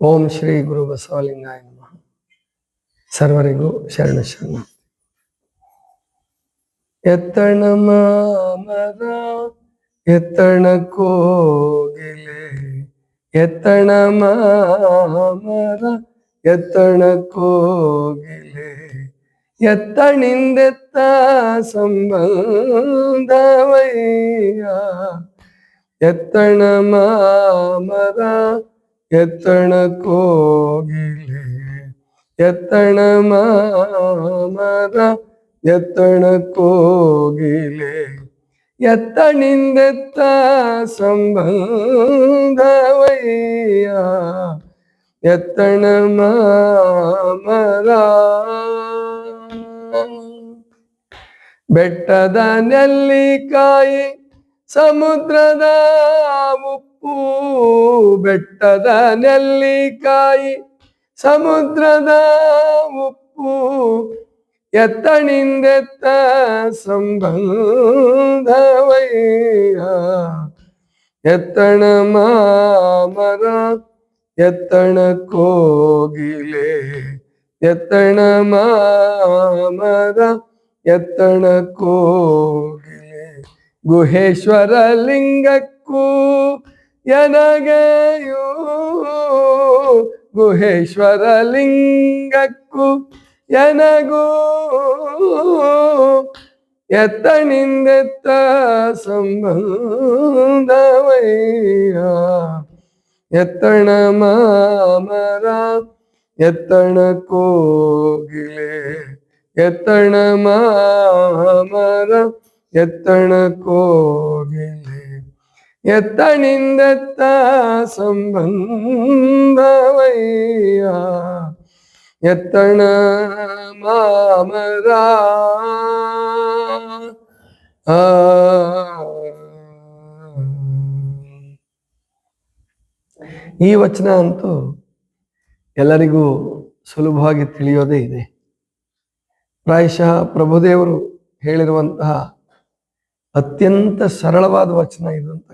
ಓಂ ಶ್ರೀ ಗುರು ಬಸವಲಿಂಗಾಯ ನಮಃ ಸರ್ವರಿಗೂ ಶರಣ ಶರಣ ಎತ್ತಣ ಮಾಮರ ಎತ್ತಣ ಕೋಗಿಲೆ ಎತ್ತಣ ಮಾಮರ ಎತ್ತಣ ಕೋಗಿಲೆ ಎತ್ತಣಿಂದೆತ್ತ ಸಂಬಂಧವಯ್ಯ ಎತ್ತಣ ಮಾಮರ ಎತ್ತಣ ಕೋಗಿಲೆ ಎತ್ತಣ ಮಾಮರ ಎತ್ತಣ ಕೋಗಿಲೆ. ಎತ್ತಣಿಂದೆತ್ತ ಸಂಬಂಧವಯ್ಯ ಎತ್ತಣ ಮಾಮರ. ಬೆಟ್ಟದ ನೆಲ್ಲಿಕಾಯಿ ಸಮುದ್ರದ ಉಪ್ಪು ಬೆಟ್ಟದ ನೆಲ್ಲಿಕಾಯಿ, ಸಮುದ್ರದ ಉಪ್ಪು ಎತ್ತಣಿಂದೆತ್ತ ಸಂಬಂಧವಯ್ಯ. ಎತ್ತಣ ಮಾಮರ, ಎತ್ತಣ ಕೋಗಿಲೆ, ಎತ್ತಣ ಮಾಮರ, ಎತ್ತಣ ಕೋಗಿಲೆ. ಗುಹೇಶ್ವರ ಲಿಂಗಕ್ಕೂ ಎನಗೆಯೂ ಗುಹೇಶ್ವರ ಲಿಂಗಕ್ಕೂ ಎನಗೂ ಎತ್ತನಿಂದೆತ್ತ ಸಂಬಂಧವಯ್ಯ. ಎತ್ತಣ ಮಾಮರ ಎತ್ತಣ ಕೋಗಿಲೆ. ಎತ್ತಣ ಮಾಮರ ಎತ್ತಣ ಕೋಗಿಲೆ. ಎತ್ತಣಿಂದೆತ್ತ ಸಂಬಂಧವಯ್ಯ. ಎತ್ತಣ ಆ. ಈ ವಚನ ಅಂತೂ ಎಲ್ಲರಿಗೂ ಸುಲಭವಾಗಿ ತಿಳಿಯೋದೇ ಇದೆ. ಪ್ರಾಯಶಃ ಪ್ರಭುದೇವರು ಹೇಳಿರುವಂತಹ ಅತ್ಯಂತ ಸರಳವಾದ ವಚನ ಇದು ಅಂತ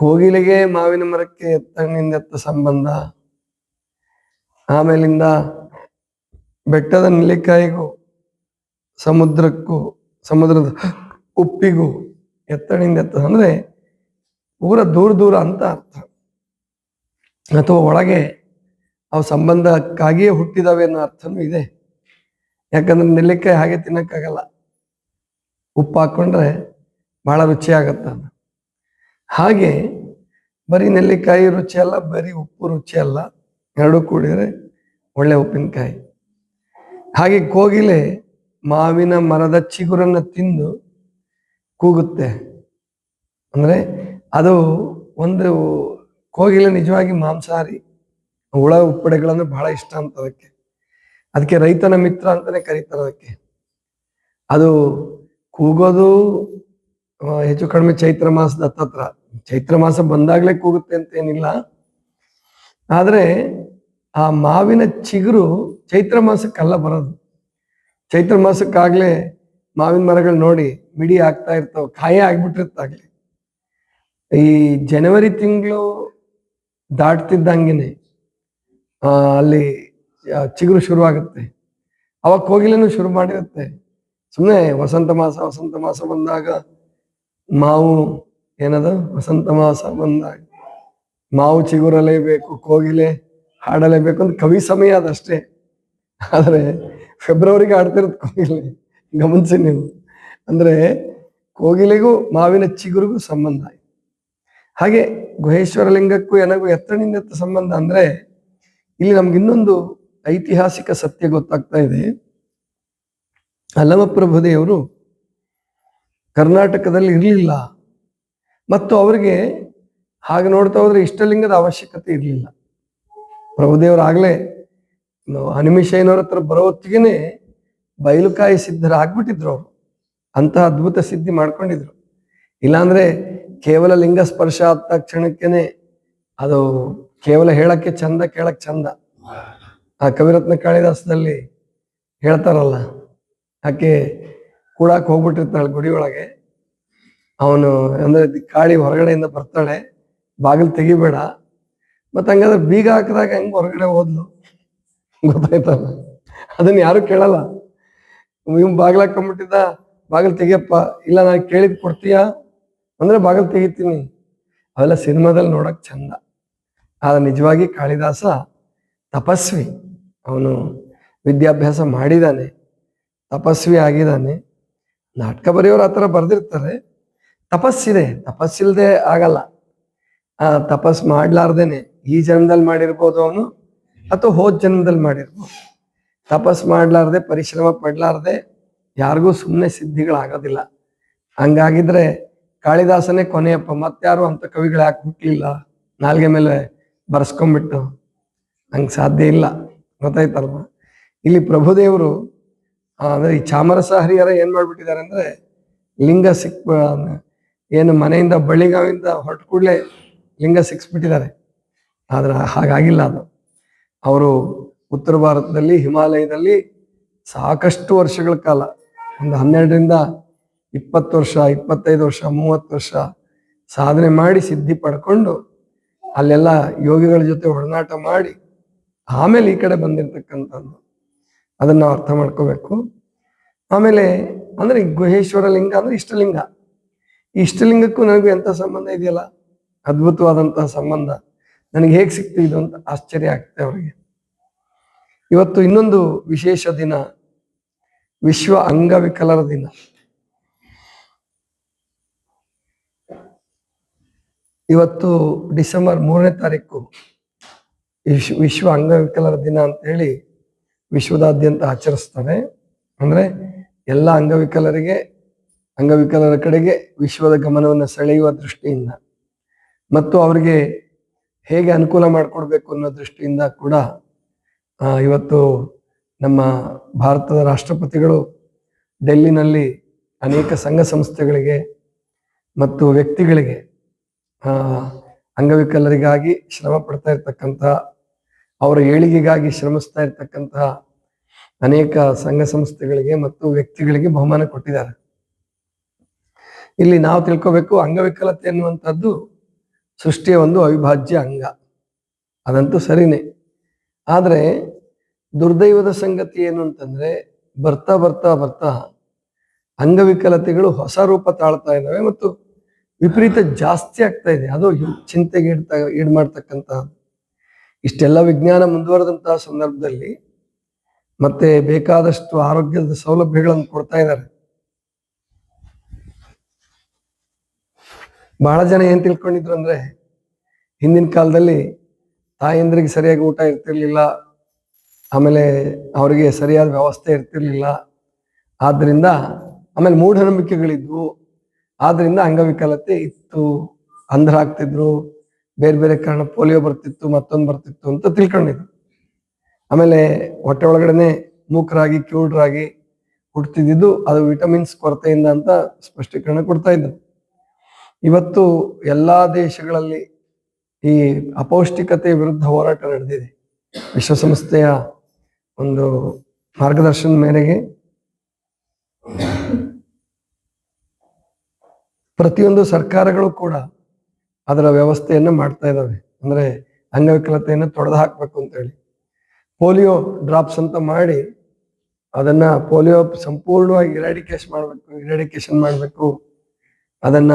ಕೋಗಿಲೆಗೆ ಮಾವಿನ ಮರಕ್ಕೆ ಎತ್ತಣಿಂದೆತ್ತ ಸಂಬಂಧ. ಆಮೇಲಿಂದ ಬೆಟ್ಟದ ನೆಲ್ಲಿಕಾಯಿಗೂ, ಸಮುದ್ರಕ್ಕೂ, ಸಮುದ್ರದ ಉಪ್ಪಿಗೂ ಎತ್ತಣಿಂದೆತ್ತ ಅಂದ್ರೆ ಪೂರ ದೂರ ದೂರ ಅಂತ ಅರ್ಥ. ಅಥವಾ ಒಳಗೆ ಅವು ಸಂಬಂಧಕ್ಕಾಗಿಯೇ ಹುಟ್ಟಿದಾವೆ ಅನ್ನೋ ಅರ್ಥನೂ ಇದೆ. ಯಾಕಂದ್ರೆ ನೆಲ್ಲಿಕಾಯಿ ಹಾಗೆ ತಿನ್ನಕ್ಕಾಗಲ್ಲ. ಉಪ್ಪು ಹಾಕೊಂಡ್ರೆ ಬಹಳ ರುಚಿ ಆಗತ್ತ ಹಾಗೆ ಬರೀ ನೆಲ್ಲಿಕಾಯಿ ರುಚಿ ಅಲ್ಲ, ಬರೀ ಉಪ್ಪು ರುಚಿ ಅಲ್ಲ, ಎರಡೂ ಕೂಡಿದರೆ ಒಳ್ಳೆ ಉಪ್ಪಿನಕಾಯಿ. ಹಾಗೆ ಕೋಗಿಲೆ ಮಾವಿನ ಮರದ ಚಿಗುರನ್ನು ತಿಂದು ಕೂಗುತ್ತೆ. ಅಂದರೆ ಅದು ಒಂದು ಕೋಗಿಲೆ ನಿಜವಾಗಿ ಮಾಂಸಾಹಾರಿ, ಹುಳ ಉಪ್ಪಡೆಗಳಂದ್ರೆ ಬಹಳ ಇಷ್ಟ ಅಂತ ಅದಕ್ಕೆ. ಅದಕ್ಕೆ ರೈತನ ಮಿತ್ರ ಅಂತಾನೆ ಕರೀತಾರೆ ಅದಕ್ಕೆ. ಅದು ಕೂಗೋದು ಹೆಚ್ಚು ಕಡಿಮೆ ಚೈತ್ರ ಮಾಸದ ಹತ್ತತ್ರ. ಚೈತ್ರ ಮಾಸ ಬಂದಾಗ್ಲೇ ಕೂಗುತ್ತೆ ಅಂತ ಏನಿಲ್ಲ ಆದ್ರೆ ಆ ಮಾವಿನ ಚಿಗುರು ಚೈತ್ರ ಮಾಸಕ್ಕಲ್ಲ ಬರೋದು. ಚೈತ್ರ ಮಾಸಕ್ಕಾಗಲೇ ಮಾವಿನ ಮರಗಳು ನೋಡಿ ಮಿಡಿ ಆಗ್ತಾ ಇರ್ತಾವ, ಕಾಯೇ ಆಗ್ಬಿಟ್ಟಿರ್ತಾಗ್ಲಿ. ಈ ಜನವರಿ ತಿಂಗಳು ದಾಟ್ತಿದ್ದಂಗೆನೆ ಅಲ್ಲಿ ಚಿಗುರು ಶುರುವಾಗುತ್ತೆ. ಅವಾಗ ಕೋಗಿಲೆನೂ ಶುರು ಮಾಡಿರುತ್ತೆ. ಸುಮ್ಮನೆ ವಸಂತ ಮಾಸ ವಸಂತ ಮಾಸ ಬಂದಾಗ ಮಾವು ಏನದು? ವಸಂತ ಮಾಸ ಬಂದಾಗ. ಮಾವು ಚಿಗುರಲೇಬೇಕು, ಕೋಗಿಲೆ ಹಾಡಲೇಬೇಕು ಅಂತ ಕವಿ ಸಮಯ ಅದಷ್ಟೇ. ಆದರೆ ಫೆಬ್ರವರಿಗೆ ಹಾಡ್ತಿರೋದು ಕೋಗಿಲೆ. ಗಮನಿಸಿ ನೀವು. ಅಂದ್ರೆ ಕೋಗಿಲೆಗೂ ಮಾವಿನ ಚಿಗುರಿಗೂ ಸಂಬಂಧ. ಹಾಗೆ ಗುಹೇಶ್ವರ ಲಿಂಗಕ್ಕೂ ಏನಾಗೂ ಎತ್ತಣಿಂದ ಸಂಬಂಧ ಅಂದ್ರೆ ಇಲ್ಲಿ ನಮ್ಗೆ ಇನ್ನೊಂದು ಐತಿಹಾಸಿಕ ಸತ್ಯ ಗೊತ್ತಾಗ್ತಾ ಇದೆ. ಅಲ್ಲಮಪ್ರಭುದೇವರು ಕರ್ನಾಟಕದಲ್ಲಿ ಇರಲಿಲ್ಲ. ಮತ್ತು ಅವರಿಗೆ ಹಾಗೆ ನೋಡ್ತಾ ಹೋದ್ರೆ ಇಷ್ಟಲಿಂಗದ ಅವಶ್ಯಕತೆ ಇರಲಿಲ್ಲ. ಪ್ರಭುದೇವರಾಗಲೇ ಹನುಮಿಶಯ್ಯನವ್ರ ಹತ್ರ ಬರೋ ಹೊತ್ತಿಗೆನೆ ಬಯಲುಕಾಯಿ ಸಿದ್ಧರಾಗ್ಬಿಟ್ಟಿದ್ರು ಅವರು. ಅಂತಹ ಅದ್ಭುತ ಸಿದ್ಧಿ ಮಾಡ್ಕೊಂಡಿದ್ರು. ಇಲ್ಲಾಂದ್ರೆ ಕೇವಲ ಲಿಂಗ ಸ್ಪರ್ಶ ಆದ ತಕ್ಷಣಕ್ಕೇನೆ ಅದು ಕೇವಲ ಹೇಳಕ್ಕೆ ಚಂದ ಕೇಳಕ್ ಚಂದ. ಆ ಕವಿರತ್ನ ಕಾಳಿದಾಸದಲ್ಲಿ ಹೇಳ್ತಾರಲ್ಲ ಆಕೆ ಕೂಡಕ್ಕೆ ಹೋಗ್ಬಿಟ್ಟಿರ್ತಾಳೆ ಗುಡಿಯೊಳಗೆ ಅವನು ಅಂದ್ರೆ ಕಾಳಿ ಹೊರಗಡೆಯಿಂದ ಬರ್ತಾಳೆ, ಬಾಗಿಲು ತೆಗಿಬೇಡ. ಮತ್ತೆ ಹಂಗಾದ್ರೆ ಬೀಗ ಹಾಕಿದಾಗ ಹೆಂಗ್ ಹೊರಗಡೆ ಹೋದ್ಲು? ಗೊತ್ತಾಯ್ತಲ್ಲ. ಅದನ್ನ ಯಾರು ಕೇಳಲ್ಲ. ಇವ್ ಬಾಗಿಲು ಹಾಕೊಂಡ್ಬಿಟ್ಟಿದ್ದ ಬಾಗಿಲು ತೆಗಿಯಪ್ಪ, ಇಲ್ಲ ನಾನು ಕೇಳಿದ್ ಕೊಡ್ತೀಯಾ? ಅಂದ್ರೆ ಬಾಗಿಲು ತೆಗಿತೀನಿ. ಅವೆಲ್ಲ ಸಿನಿಮಾದಲ್ಲಿ ನೋಡಕ್ ಚಂದ. ಆದ್ರೆ ನಿಜವಾಗಿ ಕಾಳಿದಾಸ ತಪಸ್ವಿ. ಅವನು ವಿದ್ಯಾಭ್ಯಾಸ ಮಾಡಿದಾನೆ. ತಪಸ್ವಿ ಆಗಿದ್ದಾನೆ ನಾಟಕ ಬರೆಯೋರು ಆ ಥರ ಬರೆದಿರ್ತಾರೆ. ತಪಸ್ಸಿದೆ, ತಪಸ್ಸಿಲ್ದೆ ಆಗಲ್ಲ. ಆ, ತಪಸ್ ಮಾಡ್ಲಾರ್ದೇನೆ ಈ ಜನ್ಮದಲ್ಲಿ ಮಾಡಿರ್ಬೋದು ಅವನು, ಅಥವಾ ಹೋದ ಜನ್ಮದಲ್ಲಿ ಮಾಡಿರ್ಬೋದು. ತಪಸ್ ಮಾಡ್ಲಾರ್ದೆ, ಪರಿಶ್ರಮ ಪಡ್ಲಾರ್ದೆ ಯಾರಿಗೂ ಸುಮ್ಮನೆ ಸಿದ್ಧಿಗಳಾಗೋದಿಲ್ಲ. ಹಂಗಾಗಿದ್ರೆ ಕಾಳಿದಾಸನೇ ಕೊನೆಯಪ್ಪ ಮತ್ತಾರು ಅಂತ ಕವಿಗಳು ಯಾಕೆ ಹುಟ್ಟಲಿಲ್ಲ ನಾಲ್ಗೆ ಮೇಲೆ ಬರ್ಸ್ಕೊಂಡ್ಬಿಟ್ಟು ಹಂಗೆ ಸಾಧ್ಯ ಇಲ್ಲ. ಗೊತ್ತಾಯ್ತಲ್ವ? ಇಲ್ಲಿ ಪ್ರಭುದೇವರು ಅಂದರೆ ಈ ಚಾಮರಸ ಹರಿಹರ ಏನು ಮಾಡ್ಬಿಟ್ಟಿದ್ದಾರೆ ಅಂದರೆ, ಲಿಂಗ ಸಿಕ್ ಏನು ಮನೆಯಿಂದ ಬಳ್ಳಿಗಾವಿಂದ ಹೊರಟು ಕೂಡಲೇ ಲಿಂಗ ಸಿಕ್ಸ್ಬಿಟ್ಟಿದ್ದಾರೆ. ಆದ್ರೆ ಹಾಗಾಗಿಲ್ಲ ಅದು. ಅವರು ಉತ್ತರ ಭಾರತದಲ್ಲಿ, ಹಿಮಾಲಯದಲ್ಲಿ ಸಾಕಷ್ಟು ವರ್ಷಗಳ ಕಾಲ, ಒಂದು ಹನ್ನೆರಡರಿಂದ ಇಪ್ಪತ್ತು ವರ್ಷ, ಇಪ್ಪತ್ತೈದು ವರ್ಷ, ಮೂವತ್ತು ವರ್ಷ ಸಾಧನೆ ಮಾಡಿ ಸಿದ್ಧಿ ಪಡ್ಕೊಂಡು ಅಲ್ಲೆಲ್ಲ ಯೋಗಿಗಳ ಜೊತೆ ಒಡನಾಟ ಮಾಡಿ ಆಮೇಲೆ ಈ ಕಡೆ ಬಂದಿರತಕ್ಕಂಥದ್ದು. ಅದನ್ನು ಅರ್ಥ ಮಾಡ್ಕೋಬೇಕು. ಆಮೇಲೆ ಅಂದರೆ ಗುಹೇಶ್ವರ ಲಿಂಗ ಅಂದರೆ ಇಷ್ಟಲಿಂಗ. ಇಷ್ಟಲಿಂಗಕ್ಕೂ ನನಗೂ ಎಂಥ ಸಂಬಂಧ ಇದೆಯಲ್ಲ? ಅದ್ಭುತವಾದಂತಹ ಸಂಬಂಧ. ನನಗೆ ಹೇಗೆ ಸಿಕ್ತು ಇದು ಅಂತ ಆಶ್ಚರ್ಯ ಆಗ್ತದೆ ಅವರಿಗೆ. ಇವತ್ತು ಇನ್ನೊಂದು ವಿಶೇಷ ದಿನ. ವಿಶ್ವ ಅಂಗವಿಕಲರ ದಿನ. ಇವತ್ತು ಡಿಸೆಂಬರ್ ಮೂರನೇ ತಾರೀಕು ವಿಶ್ವ ವಿಶ್ವ ಅಂಗವಿಕಲರ ದಿನ ಅಂತ ಹೇಳಿ ವಿಶ್ವದಾದ್ಯಂತ ಆಚರಿಸ್ತಾರೆ. ಅಂದ್ರೆ ಎಲ್ಲ ಅಂಗವಿಕಲರಿಗೆ ಅಂಗವಿಕಲರ ಕಡೆಗೆ ವಿಶ್ವದ ಗಮನವನ್ನು ಸೆಳೆಯುವ ದೃಷ್ಟಿಯಿಂದ ಮತ್ತು ಅವರಿಗೆ ಹೇಗೆ ಅನುಕೂಲ ಮಾಡಿಕೊಡ್ಬೇಕು ಅನ್ನೋ ದೃಷ್ಟಿಯಿಂದ ಕೂಡ ಇವತ್ತು ನಮ್ಮ ಭಾರತದ ರಾಷ್ಟ್ರಪತಿಗಳು ಡೆಲ್ಲಿನಲ್ಲಿ ಅನೇಕ ಸಂಘ ಸಂಸ್ಥೆಗಳಿಗೆ ಮತ್ತು ವ್ಯಕ್ತಿಗಳಿಗೆ ಅಂಗವಿಕಲರಿಗಾಗಿ ಶ್ರಮ ಪಡ್ತಾ ಇರ್ತಕ್ಕಂತಹ ಅವರ ಏಳಿಗೆಗಾಗಿ ಶ್ರಮಿಸ್ತಾ ಇರ್ತಕ್ಕಂತಹ ಅನೇಕ ಸಂಘ ಸಂಸ್ಥೆಗಳಿಗೆ ಮತ್ತು ವ್ಯಕ್ತಿಗಳಿಗೆ ಬಹುಮಾನ ಕೊಟ್ಟಿದ್ದಾರೆ. ಇಲ್ಲಿ ನಾವು ತಿಳ್ಕೋಬೇಕು ಅಂಗವಿಕಲತೆ ಎನ್ನುವಂಥದ್ದು ಸೃಷ್ಟಿಯ ಒಂದು ಅವಿಭಾಜ್ಯ ಅಂಗ. ಅದಂತೂ ಸರಿನೇ. ಆದರೆ ದುರ್ದೈವದ ಸಂಗತಿ ಏನು ಅಂತಂದರೆ ಬರ್ತಾ ಬರ್ತಾ ಬರ್ತಾ ಅಂಗವಿಕಲತೆಗಳು ಹೊಸ ರೂಪ ತಾಳ್ತಾ ಇದ್ದಾವೆ ಮತ್ತು ವಿಪರೀತ ಜಾಸ್ತಿ ಆಗ್ತಾ ಇದೆ. ಅದು ಚಿಂತೆಗೆ ಇಡ್ತಾ ಈಡ್ ಮಾಡ್ತಕ್ಕಂತಹ ಇಷ್ಟೆಲ್ಲ ವಿಜ್ಞಾನ ಮುಂದುವರೆದಂತಹ ಸಂದರ್ಭದಲ್ಲಿ ಮತ್ತೆ ಬೇಕಾದಷ್ಟು ಆರೋಗ್ಯದ ಸೌಲಭ್ಯಗಳನ್ನು ಕೊಡ್ತಾ ಇದ್ದಾರೆ. ಬಹಳ ಜನ ಏನ್ ತಿಳ್ಕೊಂಡಿದ್ರು ಅಂದ್ರೆ ಹಿಂದಿನ ಕಾಲದಲ್ಲಿ ತಾಯಂದ್ರಿಗೆ ಸರಿಯಾಗಿ ಊಟ ಇರ್ತಿರ್ಲಿಲ್ಲ, ಆಮೇಲೆ ಅವರಿಗೆ ಸರಿಯಾದ ವ್ಯವಸ್ಥೆ ಇರ್ತಿರ್ಲಿಲ್ಲ. ಆದ್ರಿಂದ ಆಮೇಲೆ ಮೂಢನಂಬಿಕೆಗಳಿದ್ವು. ಆದ್ರಿಂದ ಅಂಗವಿಕಲತೆ ಇತ್ತು ಅಂಧರಾಗ್ತಿದ್ರು ಬೇರೆ ಬೇರೆ ಕಾರಣ ಪೋಲಿಯೋ ಬರ್ತಿತ್ತು, ಮತ್ತೊಂದು ಬರ್ತಿತ್ತು ಅಂತ ತಿಳ್ಕೊಂಡಿದ್ರು. ಆಮೇಲೆ ಹೊಟ್ಟೆ ಒಳಗಡೆನೆ ಮೂಕರಾಗಿ ಕ್ಯೂಡ್ರಾಗಿ ಹುಟ್ಟುತ್ತಿದ್ದು ಅದು ವಿಟಮಿನ್ಸ್ ಕೊರತೆಯಿಂದ ಅಂತ ಸ್ಪಷ್ಟೀಕರಣ ಕೊಡ್ತಾ ಇದ್ರು. ಇವತ್ತು ಎಲ್ಲಾ ದೇಶಗಳಲ್ಲಿ ಈ ಅಪೌಷ್ಟಿಕತೆ ವಿರುದ್ಧ ಹೋರಾಟ ನಡೆದಿದೆ. ವಿಶ್ವಸಂಸ್ಥೆಯ ಒಂದು ಮಾರ್ಗದರ್ಶನ ಮೇರೆಗೆ ಪ್ರತಿಯೊಂದು ಸರ್ಕಾರಗಳು ಕೂಡ ಅದರ ವ್ಯವಸ್ಥೆಯನ್ನು ಮಾಡ್ತಾ ಇದ್ದಾವೆ. ಅಂದ್ರೆ ಅಂಗವಿಕಲತೆಯನ್ನು ತೊಡೆದು ಹಾಕ್ಬೇಕು ಅಂತ ಹೇಳಿ. ಪೋಲಿಯೋ ಡ್ರಾಪ್ಸ್ ಅಂತ ಮಾಡಿ ಅದನ್ನ ಪೋಲಿಯೋ ಸಂಪೂರ್ಣವಾಗಿ ಇರಾಡಿಕೇಶ್ ಮಾಡಬೇಕು ಇರಾಡಿಕೇಶನ್ ಮಾಡಬೇಕು. ಅದನ್ನ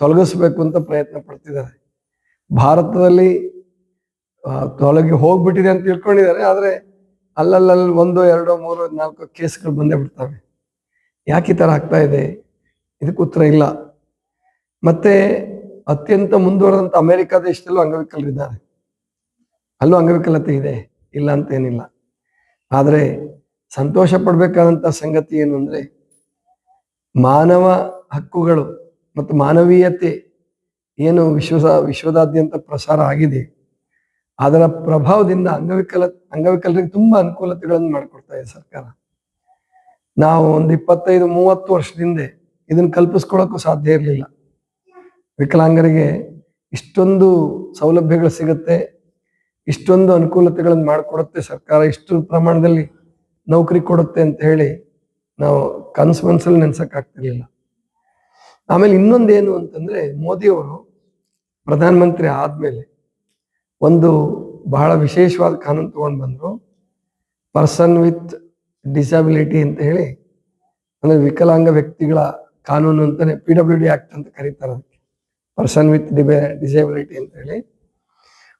ತೊಲಗಿಸ್ಬೇಕು ಅಂತ ಪ್ರಯತ್ನ ಪಡ್ತಿದ್ದಾರೆ. ಭಾರತದಲ್ಲಿ ತೊಲಗಿ ಹೋಗ್ಬಿಟ್ಟಿದೆ ಅಂತ ತಿಳ್ಕೊಂಡಿದ್ದಾರೆ, ಆದರೆ ಅಲ್ಲಲ್ಲಲ್ಲಿ ಒಂದು, ಎರಡು, ಮೂರು, ನಾಲ್ಕು ಕೇಸ್ಗಳು ಬಂದೇ ಬಿಡ್ತವೆ. ಯಾಕೆ ಈ ಥರ ಆಗ್ತಾ ಇದೆ? ಇದಕ್ಕೆ ಉತ್ತರ ಇಲ್ಲ. ಮತ್ತೆ ಅತ್ಯಂತ ಮುಂದುವರೆದಂಥ ಅಮೆರಿಕ ದೇಶದಲ್ಲೂ ಅಂಗವಿಕಲರಿದ್ದಾರೆ ಅಲ್ಲೂ ಅಂಗವಿಕಲತೆ ಇದೆ, ಇಲ್ಲ ಅಂತ ಏನಿಲ್ಲ. ಆದ್ರೆ ಸಂತೋಷ ಪಡಬೇಕಾದಂಥ ಸಂಗತಿ ಏನು ಅಂದರೆ ಮಾನವ ಹಕ್ಕುಗಳು ಮತ್ತು ಮಾನವೀಯತೆ ಏನು ವಿಶ್ವ ವಿಶ್ವದಾದ್ಯಂತ ಪ್ರಸಾರ ಆಗಿದೆ, ಅದರ ಪ್ರಭಾವದಿಂದ ಅಂಗವಿಕಲ, ಅಂಗವಿಕಲರಿಗೆ ತುಂಬಾ ಅನುಕೂಲತೆಗಳನ್ನು ಮಾಡಿಕೊಡ್ತಾ ಇದೆ ಸರ್ಕಾರ. ನಾವು ಒಂದು ಇಪ್ಪತ್ತೈದು, ಮೂವತ್ತು ವರ್ಷದಿಂದ ಇದನ್ನು ಕಲ್ಪಿಸ್ಕೊಳ್ಳೋಕ್ಕೂ ಸಾಧ್ಯ ಇರಲಿಲ್ಲ. ವಿಕಲಾಂಗರಿಗೆ ಇಷ್ಟೊಂದು ಸೌಲಭ್ಯಗಳು ಸಿಗುತ್ತೆ, ಇಷ್ಟೊಂದು ಅನುಕೂಲತೆಗಳನ್ನು ಮಾಡಿಕೊಡುತ್ತೆ ಸರ್ಕಾರ, ಇಷ್ಟು ಪ್ರಮಾಣದಲ್ಲಿ ನೌಕರಿ ಕೊಡುತ್ತೆ ಅಂತ ಹೇಳಿ ನಾವು ಕನಸು ಮನಸ್ಸಲ್ಲಿ ನೆನ್ಸಕ್ ಆಗ್ತಿರ್ಲಿಲ್ಲ ಆಮೇಲೆ ಇನ್ನೊಂದೇನು ಅಂತಂದ್ರೆ ಮೋದಿಯವರು ಪ್ರಧಾನಮಂತ್ರಿ ಆದ್ಮೇಲೆ ಒಂದು ಬಹಳ ವಿಶೇಷವಾದ ಕಾನೂನು ತಗೊಂಡು ಬಂದರು. ಪರ್ಸನ್ ವಿತ್ ಡಿಸಬಿಲಿಟಿ ಅಂತ ಹೇಳಿ, ಅಂದ್ರೆ ವಿಕಲಾಂಗ ವ್ಯಕ್ತಿಗಳ ಕಾನೂನು ಅಂತಾನೆ ಪಿ ಡಬ್ಲ್ಯೂ ಡಿ ಆಕ್ಟ್ ಅಂತ ಕರೀತಾರೆ ಅದಕ್ಕೆ. ಪರ್ಸನ್ ವಿತ್ ಡಿಬೆ, ಡಿಸೇಬಿಲಿಟಿ ಅಂತ ಹೇಳಿ.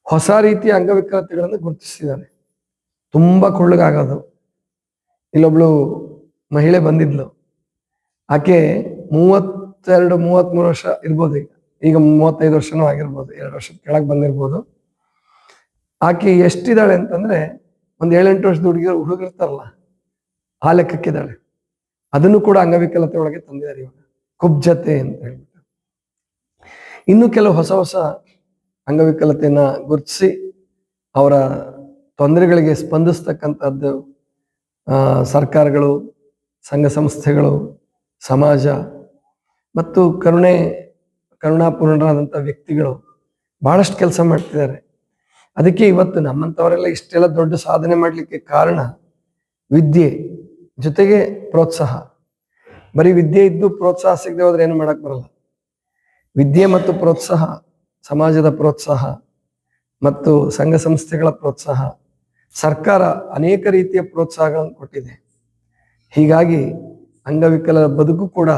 ಹೊಸ ರೀತಿಯ ಅಂಗವಿಕಲತೆಗಳನ್ನು ಗುರುತಿಸಿದ್ದಾರೆ ತುಂಬಾ ಕೊಳ್ಳಗಾಗೋದು. ಇಲ್ಲೊಬ್ಳು ಮಹಿಳೆ ಬಂದಿದ್ಲು. ಆಕೆ ಮೂವತ್ತೆರಡು ಮೂವತ್ಮೂರು ವರ್ಷ ಇರ್ಬೋದು ಈಗ. ಈಗ ಮೂವತ್ತೈದು ವರ್ಷನೂ ಆಗಿರ್ಬೋದು, ಎರಡು ವರ್ಷದ ಕೆಳಗೆ ಬಂದಿರ್ಬೋದು. ಆಕೆ ಎಷ್ಟಿದ್ದಾಳೆ ಅಂತಂದ್ರೆ ಒಂದು ಏಳೆಂಟು ವರ್ಷದ ಹುಡುಗಿಯರು ಹುಡುಗಿರ್ತಾರಲ್ಲ ಆ ಲೆಕ್ಕಕ್ಕಿದ್ದಾಳೆ ಅದನ್ನು ಕೂಡ ಅಂಗವಿಕಲತೆ ಒಳಗೆ ತಂದಿದ್ದಾರೆ ಇವಾಗ. ಕುಬ್ಜತೆ ಅಂತ ಹೇಳ್ಬಿಟ್ಟು. ಇನ್ನು ಕೆಲವು ಹೊಸ ಹೊಸ ಅಂಗವಿಕಲತೆಯನ್ನ ಗುರುತಿಸಿ ಅವರ ತೊಂದರೆಗಳಿಗೆ ಸ್ಪಂದಿಸ್ತಕ್ಕಂಥದ್ದು ಸರ್ಕಾರಗಳು, ಸಂಘ ಸಂಸ್ಥೆಗಳು, ಸಮಾಜ ಮತ್ತು ಕರುಣೆ ಕರುಣಾಪೂರ್ಣರಾದಂಥ ವ್ಯಕ್ತಿಗಳು ಬಹಳಷ್ಟು ಕೆಲಸ ಮಾಡ್ತಿದ್ದಾರೆ. ಅದಕ್ಕೆ ಇವತ್ತು ನಮ್ಮಂಥವರೆಲ್ಲ ಇಷ್ಟೆಲ್ಲ ದೊಡ್ಡ ಸಾಧನೆ ಮಾಡಲಿಕ್ಕೆ ಕಾರಣ ವಿದ್ಯೆ ಜೊತೆಗೆ ಪ್ರೋತ್ಸಾಹ. ಬರೀ ವಿದ್ಯೆ ಇದ್ದು ಪ್ರೋತ್ಸಾಹ ಸಿಗದೆ ಹೋದ್ರೆ ಏನು ಮಾಡಕ್ ಬರಲ್ಲ. ವಿದ್ಯೆ ಮತ್ತು ಪ್ರೋತ್ಸಾಹ, ಸಮಾಜದ ಪ್ರೋತ್ಸಾಹ ಮತ್ತು ಸಂಘ ಸಂಸ್ಥೆಗಳ ಪ್ರೋತ್ಸಾಹ, ಸರ್ಕಾರ ಅನೇಕ ರೀತಿಯ ಪ್ರೋತ್ಸಾಹಗಳನ್ನು ಕೊಟ್ಟಿದೆ. ಹೀಗಾಗಿ ಅಂಗವಿಕಲರ ಬದುಕು ಕೂಡ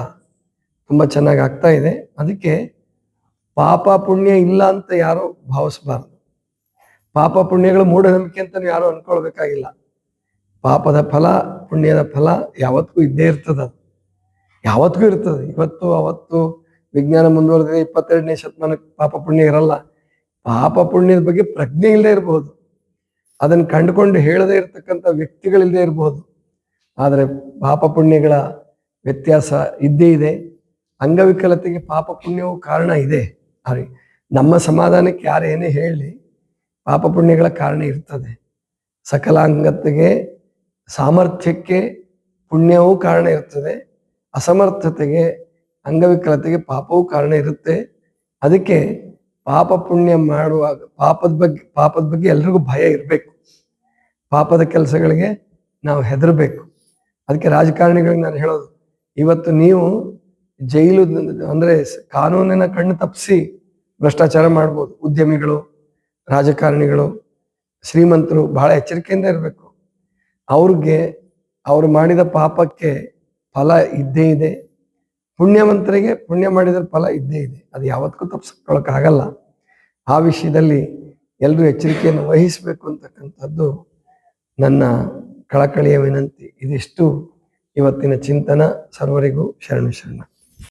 ತುಂಬ ಚೆನ್ನಾಗಿ ಆಗ್ತಾ ಇದೆ. ಅದಕ್ಕೆ ಪಾಪ ಪುಣ್ಯ ಇಲ್ಲ ಅಂತ ಯಾರು ಭಾವಿಸಬಾರದು. ಪಾಪ ಪುಣ್ಯಗಳು ಮೂಢನಂಬಿಕೆ ಅಂತ ಯಾರು ಅನ್ಕೊಳ್ಬೇಕಾಗಿಲ್ಲ. ಪಾಪದ ಫಲ, ಪುಣ್ಯದ ಫಲ ಯಾವತ್ತಿಗೂ ಇದ್ದೇ ಇರ್ತದ ಯಾವತ್ತಿಗೂ ಇರ್ತದೆ. ಇವತ್ತು, ಅವತ್ತು ವಿಜ್ಞಾನ ಮುಂದುವರೆದಿದೆ, ಇಪ್ಪತ್ತೆರಡನೇ ಶತಮಾನಕ್ಕೆ ಪಾಪ ಪುಣ್ಯ ಇರಲ್ಲ. ಪಾಪ ಪುಣ್ಯದ ಬಗ್ಗೆ ಪ್ರಜ್ಞೆ ಇಲ್ಲದೆ ಇರಬಹುದು ಅದನ್ನು ಕಂಡುಕೊಂಡು ಹೇಳದೇ ಇರತಕ್ಕಂಥ ವ್ಯಕ್ತಿಗಳಿಲ್ಲದೆ ಇರಬಹುದು ಆದರೆ ಪಾಪ ಪುಣ್ಯಗಳ ವ್ಯತ್ಯಾಸ ಇದ್ದೇ ಇದೆ. ಅಂಗವಿಕಲತೆಗೆ ಪಾಪ ಪುಣ್ಯವು ಕಾರಣ ಇದೆ. ಅರಿ ನಮ್ಮ ಸಮಾಧಾನಕ್ಕೆ ಯಾರು ಏನೇ ಹೇಳಿ ಪಾಪ ಪುಣ್ಯಗಳ ಕಾರಣ ಇರ್ತದೆ. ಸಕಲಾಂಗತೆಗೆ ಸಾಮರ್ಥ್ಯಕ್ಕೆ ಪುಣ್ಯವೂ ಕಾರಣ ಇರ್ತದೆ. ಅಸಮರ್ಥತೆಗೆ ಅಂಗವಿಕಲತೆಗೆ ಪಾಪವೂ ಕಾರಣ ಇರುತ್ತೆ. ಅದಕ್ಕೆ ಪಾಪ ಪುಣ್ಯ ಮಾಡುವಾಗ ಪಾಪದ ಬಗ್ಗೆ ಪಾಪದ ಬಗ್ಗೆ ಎಲ್ರಿಗೂ ಭಯ ಇರಬೇಕು. ಪಾಪದ ಕೆಲಸಗಳಿಗೆ ನಾವು ಹೆದರಬೇಕು. ಅದಕ್ಕೆ ರಾಜಕಾರಣಿಗಳಿಗೆ ನಾನು ಹೇಳೋದು, ಇವತ್ತು ನೀವು ಜೈಲು ಅಂದ್ರೆ ಕಾನೂನಿನ ಕಣ್ಣು ತಪ್ಪಿಸಿ ಭ್ರಷ್ಟಾಚಾರ ಮಾಡ್ಬೋದು. ಉದ್ಯಮಿಗಳು, ರಾಜಕಾರಣಿಗಳು, ಶ್ರೀಮಂತರು ಬಹಳ ಎಚ್ಚರಿಕೆಯಿಂದ ಇರಬೇಕು. ಅವ್ರಿಗೆ ಅವ್ರು ಮಾಡಿದ ಪಾಪಕ್ಕೆ ಫಲ ಇದ್ದೇ ಇದೆ. ಪುಣ್ಯವಂತರಿಗೆ ಪುಣ್ಯ ಮಾಡಿದ ಫಲ ಇದ್ದೇ ಇದೆ. ಅದು ಯಾವತ್ತಿಗೂ ತಪ್ಪಿಸ್ಕೊಳಕ್ಕಾಗಲ್ಲ ಆ ವಿಷಯದಲ್ಲಿ ಎಲ್ಲರೂ ಎಚ್ಚರಿಕೆಯನ್ನು ವಹಿಸಬೇಕು ಅಂತಕ್ಕಂಥದ್ದು ನನ್ನ ಕಳಕಳಿಯ ವಿನಂತಿ. ಇದಿಷ್ಟು ಇವತ್ತಿನ ಚಿಂತನ. ಸರ್ವರಿಗೂ ಶರಣ ಶರಣ.